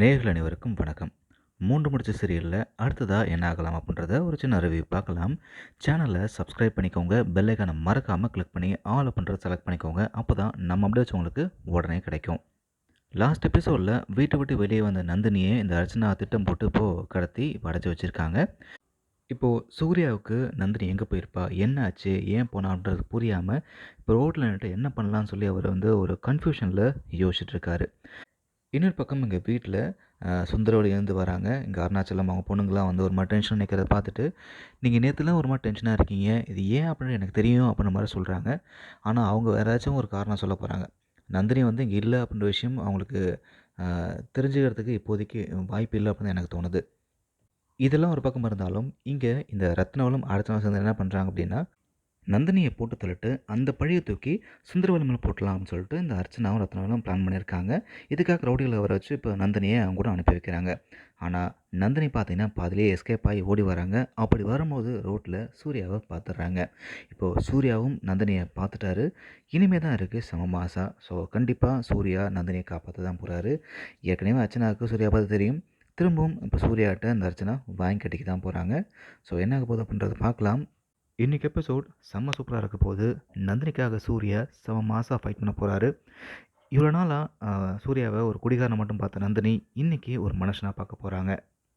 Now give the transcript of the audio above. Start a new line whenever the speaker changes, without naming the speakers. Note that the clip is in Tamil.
நேர்கள் அனைவருக்கும் வணக்கம். மூன்று முடிச்ச சீரியலில் அடுத்ததாக என்ன ஆகலாம் அப்படின்றத ஒரு சின்ன ரிவ்யூ பார்க்கலாம். சேனலை சப்ஸ்கிரைப் பண்ணிக்கோங்க. பெல் மறக்காமல் கிளிக் பண்ணி ஆல் அப்படின்றத செலக்ட் பண்ணிக்கோங்க. அப்போ தான் நம்ம அப்டேட்ஸ் உங்களுக்கு உடனே கிடைக்கும். லாஸ்ட் எபிசோடில் வீட்டை விட்டு வெளியே வந்த நந்தினியை இந்த அர்ச்சனா திட்டம் போட்டு இப்போ கடத்தி இப்போ அடைச்சி வச்சுருக்காங்க. இப்போது சூர்யாவுக்கு நந்தினி எங்கே போயிருப்பா? என்ன ஆச்சு? ஏன் போனான்றது புரியாமல் இப்போ ரோட்டில் நின்றுட்டு என்ன பண்ணலான்னு சொல்லி அவர் வந்து ஒரு கன்ஃபியூஷனில் யோசிச்சுட்ருக்காரு இன்னொரு பக்கம் எங்கள் வீட்டில் சுந்தரவழி இருந்து வராங்க. இங்கே அருணாச்சலம் அவங்க பொண்ணுங்களாம் வந்து ஒரு மாதிரி டென்ஷன் நிற்கிறத பார்த்துட்டு நீங்கள் நேற்றுலாம் ஒரு மாதிரி டென்ஷனாக இருக்கீங்க. இது ஏன் அப்படின்னு எனக்கு தெரியும் அப்படின்ற மாதிரி சொல்கிறாங்க ஆனால் அவங்க வேறு ஏதாச்சும் ஒரு காரணம் சொல்ல போகிறாங்க நந்தினி வந்து இங்கே இல்லை அப்படின்ற விஷயம் அவங்களுக்கு தெரிஞ்சுக்கிறதுக்கு இப்போதைக்கு வாய்ப்பு இல்லை அப்படின்னு எனக்கு தோணுது. இதெல்லாம் ஒரு பக்கம் இருந்தாலும் இங்கே இந்த ரத்னவளும் அடுத்த சேர்ந்து என்ன பண்ணுறாங்க அப்படின்னா நந்தினியை போட்டு தள்ளிட்டு அந்த பழியை தூக்கி சுந்தரவல்லி மேலே சொல்லிட்டு இந்த அர்ச்சனாவும் ரத்னவலும் பிளான் பண்ணியிருக்காங்க. இதுக்காக ரவுடிகளை வர வச்சு இப்போ நந்தினியை அவங்க கூட அனுப்பி வைக்கிறாங்க. ஆனால் நந்தினி பார்த்தீங்கன்னா பாதிலே எஸ்கேப் ஆகி ஓடி வராங்க. அப்படி வரும்போது ரோட்டில் சூர்யாவை பார்த்துடுறாங்க இப்போது சூர்யாவும் நந்தினியை பார்த்துட்டாரு இனிமே தான் இருக்குது செம மாசா. ஸோ கண்டிப்பாக சூர்யா நந்தினியை காப்பாற்ற தான் போகிறாரு ஏற்கனவே அர்ச்சனாவுக்கு சூர்யா பார்த்து தெரியும். திரும்பவும் இப்போ சூர்யாட்ட இந்த அர்ச்சனா வாங்கி கட்டிக்கு தான் போகிறாங்க ஸோ என்ன ஆக போகுது அப்படின்றத பார்க்கலாம். இன்றைக்கி எபிசோட் செம்ம சூப்பராக இருக்க போது நந்தினிக்காக சூர்யா செம மாசாக ஃபைட் பண்ண போகிறாரு இவ்வளோ நாளாக சூர்யாவை ஒரு குடிகாரனை மட்டும் பார்த்த நந்தினி இன்றைக்கி ஒரு மனுஷனாக பார்க்க போகிறாங்க